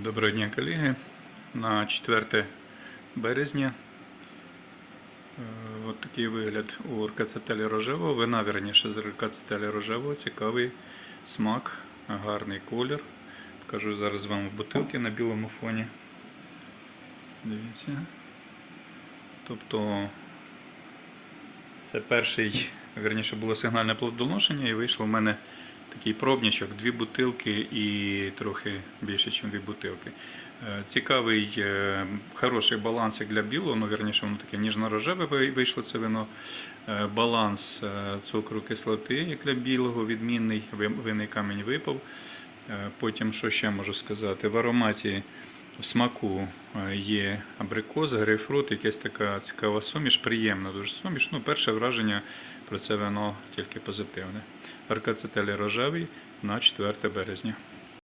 Доброго дня, колеги. На 4 березня е, от такий вигляд у ркацетелі рожевого. Вина, верніше, з ркацетелі рожевого. Цікавий смак, гарний колір. Покажу зараз вам в бутилки на білому фоні. Дивіться. Тобто це перший, верніше, було сигнальне плодоношення і вийшло в мене такий пробнічок, дві бутилки і трохи більше, ніж дві бутилки. Е, Цікавий, е, хороший баланс як для білого, ну вірніше, воно таке ніжно-рожеве вийшло це вино. Е, Баланс цукру кислоти, як для білого, відмінний, винний камінь випав. Потім, що ще можу сказати, в ароматі в смаку е, є абрикос, грейпфрут, якась така цікава суміш, приємна дуже суміш. Ну, перше враження про це вино тільки позитивне. Аркацетелі рожевий на 4 березня.